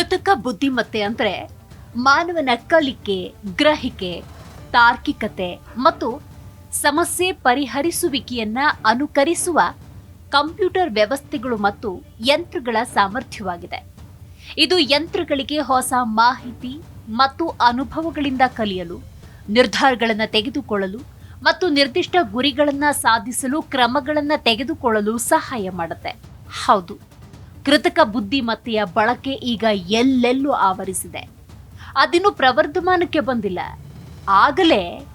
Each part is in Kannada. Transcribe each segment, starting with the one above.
ಕೃತಕ ಬುದ್ಧಿಮತ್ತೆ ಅಂದರೆ ಮಾನವನ ಕಲಿಕೆ, ಗ್ರಹಿಕೆ, ತಾರ್ಕಿಕತೆ ಮತ್ತು ಸಮಸ್ಯೆ ಪರಿಹರಿಸುವಿಕೆಯನ್ನ ಅನುಕರಿಸುವ ಕಂಪ್ಯೂಟರ್ ವ್ಯವಸ್ಥೆಗಳು ಮತ್ತು ಯಂತ್ರಗಳ ಸಾಮರ್ಥ್ಯವಾಗಿದೆ. ಇದು ಯಂತ್ರಗಳಿಗೆ ಹೊಸ ಮಾಹಿತಿ ಮತ್ತು ಅನುಭವಗಳಿಂದ ಕಲಿಯಲು, ನಿರ್ಧಾರಗಳನ್ನು ತೆಗೆದುಕೊಳ್ಳಲು ಮತ್ತು ನಿರ್ದಿಷ್ಟ ಗುರಿಗಳನ್ನು ಸಾಧಿಸಲು ಕ್ರಮಗಳನ್ನು ತೆಗೆದುಕೊಳ್ಳಲು ಸಹಾಯ ಮಾಡುತ್ತೆ. ಹೌದು. ಕೃತಕ ಬುದ್ಧಿಮತ್ತೆಯ ಬಳಕೆ ಈಗ ಎಲ್ಲೆಲ್ಲೂ ಆವರಿಸಿದೆ. ಅದಿನ್ನು ಪ್ರವರ್ಧಮಾನಕ್ಕೆ ಬಂದಿಲ್ಲ. ಆಗಲೇ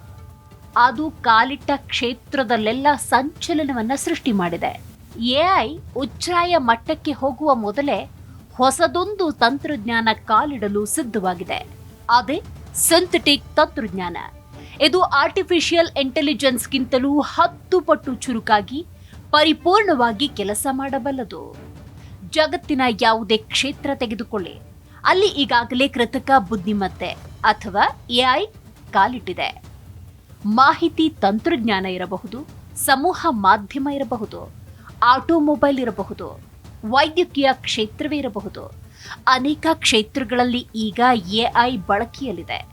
ಅದು ಕಾಲಿಟ್ಟ ಕ್ಷೇತ್ರದಲ್ಲೆಲ್ಲ ಸಂಚಲನವನ್ನ ಸೃಷ್ಟಿ ಮಾಡಿದೆ. ಎಐ ಉಚ್ಛ್ರಾಯ ಮಟ್ಟಕ್ಕೆ ಹೋಗುವ ಮೊದಲೇ ಹೊಸದೊಂದು ತಂತ್ರಜ್ಞಾನ ಕಾಲಿಡಲು ಸಿದ್ಧವಾಗಿದೆ. ಅದೇ ಸಿಂಥೆಟಿಕ್ ತಂತ್ರಜ್ಞಾನ. ಇದು ಆರ್ಟಿಫಿಷಿಯಲ್ ಇಂಟೆಲಿಜೆನ್ಸ್ಗಿಂತಲೂ ಹತ್ತು ಪಟ್ಟು ಚುರುಕಾಗಿ ಪರಿಪೂರ್ಣವಾಗಿ ಕೆಲಸ ಮಾಡಬಲ್ಲದು. ಜಗತ್ತಿನ ಯಾವುದೇ ಕ್ಷೇತ್ರ ತೆಗೆದುಕೊಳ್ಳಿ. ಅಲ್ಲಿ ಈಗಾಗಲೇ ಕೃತಕ ಬುದ್ಧಿಮತ್ತೆ ಅಥವಾ ಎಐ ಕಾಲಿಟ್ಟಿದೆ. ಮಾಹಿತಿ ತಂತ್ರಜ್ಞಾನ ಇರಬಹುದು, ಸಮೂಹ ಮಾಧ್ಯಮ ಇರಬಹುದು, ಆಟೋಮೊಬೈಲ್ ಇರಬಹುದು, ವೈದ್ಯಕೀಯ ಕ್ಷೇತ್ರವೇ ಇರಬಹುದು. ಅನೇಕ ಕ್ಷೇತ್ರಗಳಲ್ಲಿ ಈಗ ಎಐ ಬಳಕೆಯಲ್ಲಿದೆ.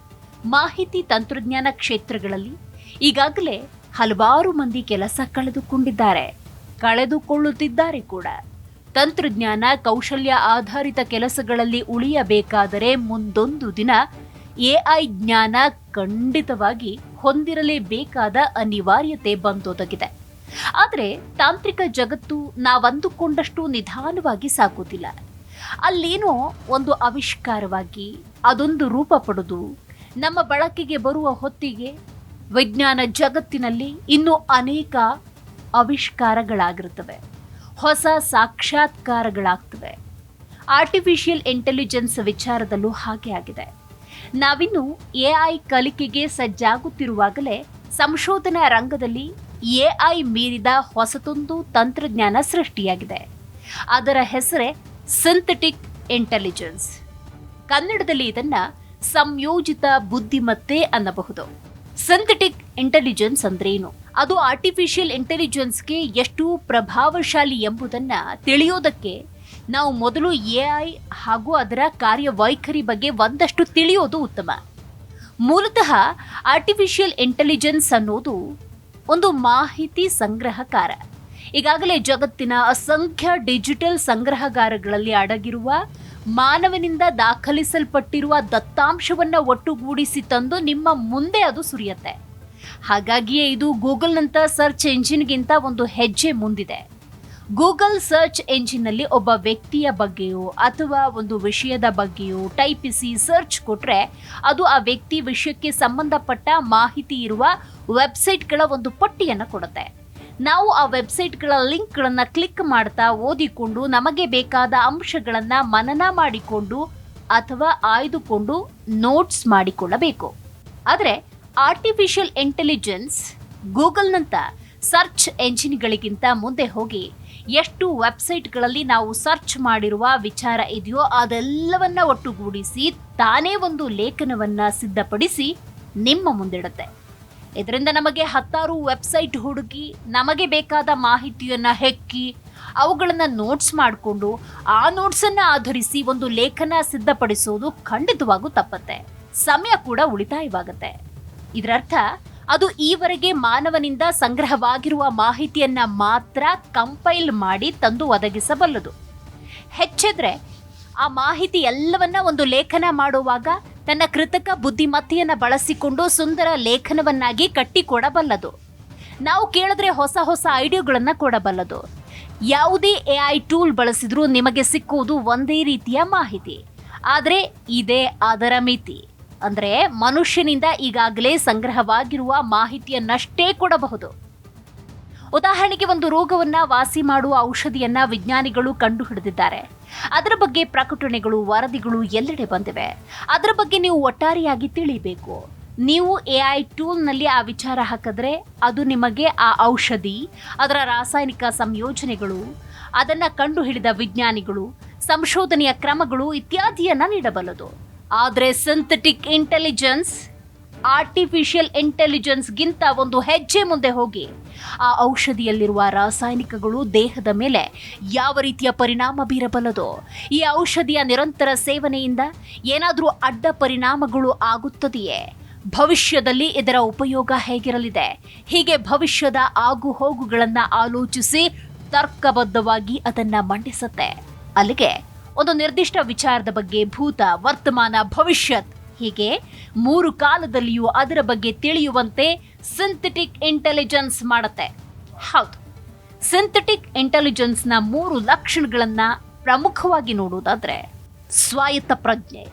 ಮಾಹಿತಿ ತಂತ್ರಜ್ಞಾನ ಕ್ಷೇತ್ರಗಳಲ್ಲಿ ಈಗಾಗಲೇ ಹಲವಾರು ಮಂದಿ ಕೆಲಸ ಕಳೆದುಕೊಂಡಿದ್ದಾರೆ, ಕಳೆದುಕೊಳ್ಳುತ್ತಿದ್ದಾರೆ ಕೂಡ. ತಂತ್ರಜ್ಞಾನ, ಕೌಶಲ್ಯ ಆಧಾರಿತ ಕೆಲಸಗಳಲ್ಲಿ ಉಳಿಯಬೇಕಾದರೆ ಮುಂದೊಂದು ದಿನ ಎಐ ಜ್ಞಾನ ಖಂಡಿತವಾಗಿ ಹೊಂದಿರಲೇಬೇಕಾದ ಅನಿವಾರ್ಯತೆ ಬಂದೊದಗಿದೆ. ಆದರೆ ತಾಂತ್ರಿಕ ಜಗತ್ತು ನಾವಂದುಕೊಂಡಷ್ಟು ನಿಧಾನವಾಗಿ ಸಾಗುತ್ತಿಲ್ಲ ಅಲ್ಲೇನೋ ಒಂದು ಆವಿಷ್ಕಾರವಾಗಿ ಅದೊಂದು ರೂಪ ಪಡೆದು ನಮ್ಮ ಬಳಕೆಗೆ ಬರುವ ಹೊತ್ತಿಗೆ ವಿಜ್ಞಾನ ಜಗತ್ತಿನಲ್ಲಿ ಇನ್ನೂ ಅನೇಕ ಆವಿಷ್ಕಾರಗಳಾಗಿರುತ್ತವೆ. ಹೊಸ ಸಾಕ್ಷಾತ್ಕಾರಗಳಾಗ್ತವೆ. ಆರ್ಟಿಫಿಷಿಯಲ್ ಇಂಟೆಲಿಜೆನ್ಸ್ ವಿಚಾರದಲ್ಲೂ ಹಾಗೆ ಆಗಿದೆ. ನಾವಿನ್ನು ಐ ಕಲಿಕೆಗೆ ಸಜ್ಜಾಗುತ್ತಿರುವಾಗಲೇ ಸಂಶೋಧನಾ ರಂಗದಲ್ಲಿ ಎ ಐ ಮೀರಿದ ಹೊಸತೊಂದು ತಂತ್ರಜ್ಞಾನ ಸೃಷ್ಟಿಯಾಗಿದೆ. ಅದರ ಹೆಸರೇ ಸಿಂಥೆಟಿಕ್ ಇಂಟೆಲಿಜೆನ್ಸ್ ಕನ್ನಡದಲ್ಲಿ ಇದನ್ನು ಸಂಯೋಜಿತ ಬುದ್ಧಿಮತ್ತೆ ಅನ್ನಬಹುದು. ಸಿಂಥೆಟಿಕ್ ಇಂಟೆಲಿಜೆನ್ಸ್ ಅಂದ್ರೇನು? ಅದು ಆರ್ಟಿಫಿಷಿಯಲ್ ಇಂಟೆಲಿಜೆನ್ಸ್ಗೆ ಎಷ್ಟು ಪ್ರಭಾವಶಾಲಿ ಎಂಬುದನ್ನ ತಿಳಿಯೋದಕ್ಕೆ ನಾವು ಮೊದಲು ಎ ಐ ಹಾಗೂ ಅದರ ಕಾರ್ಯವೈಖರಿ ಬಗ್ಗೆ ಒಂದಷ್ಟು ತಿಳಿಯೋದು ಉತ್ತಮ. ಮೂಲತಃ ಆರ್ಟಿಫಿಷಿಯಲ್ ಇಂಟೆಲಿಜೆನ್ಸ್ ಅನ್ನೋದು ಒಂದು ಮಾಹಿತಿ ಸಂಗ್ರಹಕಾರ. ಈಗಾಗಲೇ ಜಗತ್ತಿನ ಅಸಂಖ್ಯ ಡಿಜಿಟಲ್ ಸಂಗ್ರಹಗಾರಗಳಲ್ಲಿ ಅಡಗಿರುವ, ಮಾನವನಿಂದ ದಾಖಲಿಸಲ್ಪಟ್ಟಿರುವ ದತ್ತಾಂಶವನ್ನು ಒಟ್ಟುಗೂಡಿಸಿ ತಂದು ನಿಮ್ಮ ಮುಂದೆ ಅದು ಸುರಿಯುತ್ತೆ. ಹಾಗಾಗಿಯೇ ಇದು ಗೂಗಲ್ನಂಥ ಸರ್ಚ್ ಎಂಜಿನ್ಗಿಂತ ಒಂದು ಹೆಜ್ಜೆ ಮುಂದಿದೆ. ಗೂಗಲ್ ಸರ್ಚ್ ಎಂಜಿನ್ನಲ್ಲಿ ಒಬ್ಬ ವ್ಯಕ್ತಿಯ ಬಗ್ಗೆಯೋ ಅಥವಾ ಒಂದು ವಿಷಯದ ಬಗ್ಗೆಯೋ ಟೈಪಿಸಿ ಸರ್ಚ್ ಕೊಟ್ಟರೆ ಅದು ಆ ವ್ಯಕ್ತಿ ವಿಷಯಕ್ಕೆ ಸಂಬಂಧಪಟ್ಟ ಮಾಹಿತಿ ಇರುವ ವೆಬ್ಸೈಟ್ಗಳ ಒಂದು ಪಟ್ಟಿಯನ್ನು ಕೊಡುತ್ತೆ. ನಾವು ಆ ವೆಬ್ಸೈಟ್ಗಳ ಲಿಂಕ್ಗಳನ್ನು ಕ್ಲಿಕ್ ಮಾಡ್ತಾ ಓದಿಕೊಂಡು ನಮಗೆ ಬೇಕಾದ ಅಂಶಗಳನ್ನು ಮನನ ಮಾಡಿಕೊಂಡು ಅಥವಾ ಆಯ್ದುಕೊಂಡು ನೋಟ್ಸ್ ಮಾಡಿಕೊಳ್ಳಬೇಕು. ಆದರೆ ಆರ್ಟಿಫಿಷಿಯಲ್ ಇಂಟೆಲಿಜೆನ್ಸ್ ಗೂಗಲ್ನಂಥ ಸರ್ಚ್ ಎಂಜಿನ್ಗಳಿಗಿಂತ ಮುಂದೆ ಹೋಗಿ ಎಷ್ಟು ವೆಬ್ಸೈಟ್ಗಳಲ್ಲಿ ನಾವು ಸರ್ಚ್ ಮಾಡಿರುವ ವಿಚಾರ ಇದೆಯೋ ಅದೆಲ್ಲವನ್ನ ಒಟ್ಟುಗೂಡಿಸಿ ತಾನೇ ಒಂದು ಲೇಖನವನ್ನ ಸಿದ್ಧಪಡಿಸಿ ನಿಮ್ಮ ಮುಂದಿಡುತ್ತೆ. ಇದರಿಂದ ನಮಗೆ ಹತ್ತಾರು ವೆಬ್ಸೈಟ್ ಹುಡುಕಿ ನಮಗೆ ಬೇಕಾದ ಮಾಹಿತಿಯನ್ನು ಹೆಕ್ಕಿ ಅವುಗಳನ್ನು ನೋಟ್ಸ್ ಮಾಡಿಕೊಂಡು ಆ ನೋಟ್ಸನ್ನು ಆಧರಿಸಿ ಒಂದು ಲೇಖನ ಸಿದ್ಧಪಡಿಸೋದು ಖಂಡಿತವಾಗೂ ತಪ್ಪತ್ತೆ. ಸಮಯ ಕೂಡ ಉಳಿತಾಯವಾಗುತ್ತೆ. ಇದರರ್ಥ, ಅದು ಈವರೆಗೆ ಮಾನವನಿಂದ ಸಂಗ್ರಹವಾಗಿರುವ ಮಾಹಿತಿಯನ್ನ ಮಾತ್ರ ಕಂಪೈಲ್ ಮಾಡಿ ತಂದು ಒದಗಿಸಬಲ್ಲದು. ಹೆಚ್ಚೆದ್ರೆ, ಆ ಮಾಹಿತಿ ಎಲ್ಲವನ್ನ ಒಂದು ಲೇಖನ ಮಾಡುವಾಗ ತನ್ನ ಕೃತಕ ಬುದ್ಧಿಮತ್ತೆಯನ್ನ ಬಳಸಿಕೊಂಡು ಸುಂದರ ಲೇಖನವನ್ನಾಗಿ ಕಟ್ಟಿಕೊಡಬಲ್ಲದು. ನಾವು ಕೇಳಿದ್ರೆ ಹೊಸ ಹೊಸ ಐಡಿಯೋಗಳನ್ನ ಕೊಡಬಲ್ಲದು. ಯಾವುದೇ ಎ ಐ ಟೂಲ್ ಬಳಸಿದ್ರೂ ನಿಮಗೆ ಸಿಕ್ಕುವುದು ಒಂದೇ ರೀತಿಯ ಮಾಹಿತಿ. ಆದರೆ ಇದೇ ಅದರ ಮಿತಿ. ಅಂದರೆ ಮನುಷ್ಯನಿಂದ ಈಗಾಗಲೇ ಸಂಗ್ರಹವಾಗಿರುವ ಮಾಹಿತಿಯನ್ನಷ್ಟೇ ಕೊಡಬಹುದು. ಉದಾಹರಣೆಗೆ ಒಂದು ರೋಗವನ್ನ ವಾಸಿ ಮಾಡುವ ಔಷಧಿಯನ್ನ ವಿಜ್ಞಾನಿಗಳು ಕಂಡುಹಿಡಿದಿದ್ದಾರೆ. ಅದರ ಬಗ್ಗೆ ಪ್ರಕಟಣೆಗಳು, ವರದಿಗಳು ಎಲ್ಲೆಡೆ ಬಂದಿವೆ. ಅದರ ಬಗ್ಗೆ ನೀವು ಒಟ್ಟಾರೆಯಾಗಿ ತಿಳಿಬೇಕು. ನೀವು ಎ ಐ ಟೂಲ್ನಲ್ಲಿ ಆ ವಿಚಾರ ಹಾಕಿದ್ರೆ ಅದು ನಿಮಗೆ ಆ ಔಷಧಿ, ಅದರ ರಾಸಾಯನಿಕ ಸಂಯೋಜನೆಗಳು, ಅದನ್ನು ಕಂಡುಹಿಡಿದ ವಿಜ್ಞಾನಿಗಳು, ಸಂಶೋಧನೆಯ ಕ್ರಮಗಳು ಇತ್ಯಾದಿಯನ್ನು ನೀಡಬಲ್ಲದು. ಆದರೆ ಸಿಂಥೆಟಿಕ್ ಇಂಟೆಲಿಜೆನ್ಸ್ ಆರ್ಟಿಫಿಷಿಯಲ್ ಇಂಟೆಲಿಜೆನ್ಸ್ಗಿಂತ ಒಂದು ಹೆಜ್ಜೆ ಮುಂದೆ ಹೋಗಿ ಆ ಔಷಧಿಯಲ್ಲಿರುವ ರಾಸಾಯನಿಕಗಳು ದೇಹದ ಮೇಲೆ ಯಾವ ರೀತಿಯ ಪರಿಣಾಮ ಬೀರಬಲ್ಲದೋ? ಈ ಔಷಧಿಯ ನಿರಂತರ ಸೇವನೆಯಿಂದ ಏನಾದರೂ ಅಡ್ಡ ಪರಿಣಾಮಗಳು ಆಗುತ್ತದೆಯೇ? ಭವಿಷ್ಯದಲ್ಲಿ ಇದರ ಉಪಯೋಗ ಹೇಗಿರಲಿದೆ? ಹೀಗೆ ಭವಿಷ್ಯದ ಆಗು ಹೋಗುಗಳನ್ನು ಆಲೋಚಿಸಿ ತರ್ಕಬದ್ಧವಾಗಿ ಅದನ್ನು ಮಂಡಿಸುತ್ತೆ. ಅಲ್ಲಿಗೆ ಒಂದು ನಿರ್ದಿಷ್ಟ ವಿಚಾರದ ಬಗ್ಗೆ ಭೂತ, ವರ್ತಮಾನ, ಭವಿಷ್ಯತ್ ಹೀಗೆ ಮೂರು ಕಾಲದಲ್ಲಿಯೂ ಅದರ ಬಗ್ಗೆ ತಿಳಿಯುವಂತೆ ಸಿಂಥೆಟಿಕ್ ಇಂಟೆಲಿಜೆನ್ಸ್ ಮಾಡುತ್ತೆ. ಹೌದು. ಸಿಂಥೆಟಿಕ್ ಇಂಟೆಲಿಜೆನ್ಸ್ನ ಮೂರು ಲಕ್ಷಣಗಳನ್ನ ಪ್ರಮುಖವಾಗಿ ನೋಡುವುದಾದ್ರೆ ಸ್ವಾಯತ್ತ ಪ್ರಜ್ಞೆ.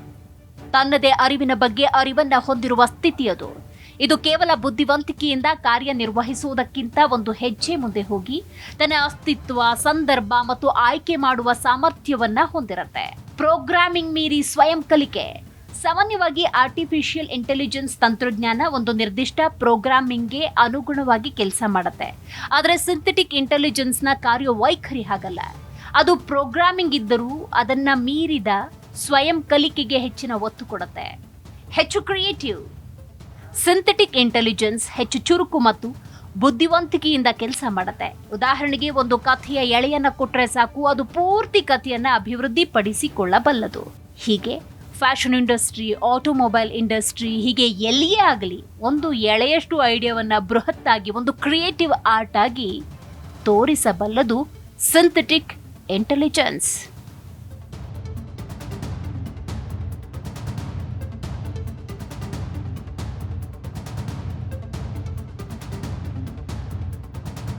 ತನ್ನದೇ ಅರಿವಿನ ಬಗ್ಗೆ ಅರಿವನ್ನ ಹೊಂದಿರುವ ಸ್ಥಿತಿ ಅದು ಇದು ಕೇವಲ ಬುದ್ಧಿವಂತಿಕೆಯಿಂದ ಕಾರ್ಯನಿರ್ವಹಿಸುವುದಕ್ಕಿಂತ ಒಂದು ಹೆಜ್ಜೆ ಮುಂದೆ ಹೋಗಿ ತನ್ನ ಅಸ್ತಿತ್ವ, ಸಂದರ್ಭ ಮತ್ತು ಆಯ್ಕೆ ಮಾಡುವ ಸಾಮರ್ಥ್ಯವನ್ನ ಹೊಂದಿರುತ್ತೆ. ಪ್ರೋಗ್ರಾಮಿಂಗ್ ಮೀರಿ ಸ್ವಯಂ ಕಲಿಕೆ. ಸಾಮಾನ್ಯವಾಗಿ ಆರ್ಟಿಫಿಷಿಯಲ್ ಇಂಟೆಲಿಜೆನ್ಸ್ ತಂತ್ರಜ್ಞಾನ ಒಂದು ನಿರ್ದಿಷ್ಟ ಪ್ರೋಗ್ರಾಮಿಂಗ್ಗೆ ಅನುಗುಣವಾಗಿ ಕೆಲಸ ಮಾಡುತ್ತೆ. ಆದರೆ ಸಿಂಥೆಟಿಕ್ ಇಂಟೆಲಿಜೆನ್ಸ್ನ ಕಾರ್ಯವೈಖರಿ ಹಾಗಲ್ಲ. ಅದು ಪ್ರೋಗ್ರಾಮಿಂಗ್ ಇದ್ದರೂ ಅದನ್ನು ಮೀರಿದ ಸ್ವಯಂ ಕಲಿಕೆಗೆ ಹೆಚ್ಚಿನ ಒತ್ತು ಕೊಡುತ್ತೆ. ಹೆಚ್ಚು ಕ್ರಿಯೇಟಿವ್ ಸಿಂಥೆಟಿಕ್ ಇಂಟೆಲಿಜೆನ್ಸ್ ಹೆಚ್ಚು ಚುರುಕು ಮತ್ತು ಬುದ್ಧಿವಂತಿಕೆಯಿಂದ ಕೆಲಸ ಮಾಡುತ್ತೆ. ಉದಾಹರಣೆಗೆ ಒಂದು ಕಥೆಯ ಎಳೆಯನ್ನ ಕೊಟ್ಟರೆ ಸಾಕು, ಅದು ಪೂರ್ತಿ ಕಥೆಯನ್ನ ಅಭಿವೃದ್ಧಿಪಡಿಸಿಕೊಳ್ಳಬಲ್ಲದು. ಹೀಗೆ ಫ್ಯಾಷನ್ ಇಂಡಸ್ಟ್ರಿ, ಆಟೋಮೊಬೈಲ್ ಇಂಡಸ್ಟ್ರಿ, ಹೀಗೆ ಎಲ್ಲಿಯೇ ಆಗಲಿ ಒಂದು ಎಳೆಯಷ್ಟು ಐಡಿಯಾವನ್ನು ಬೃಹತ್ತಾಗಿ, ಒಂದು ಕ್ರಿಯೇಟಿವ್ ಆರ್ಟ್ ಆಗಿ ತೋರಿಸಬಲ್ಲದು ಸಿಂಥೆಟಿಕ್ ಇಂಟೆಲಿಜೆನ್ಸ್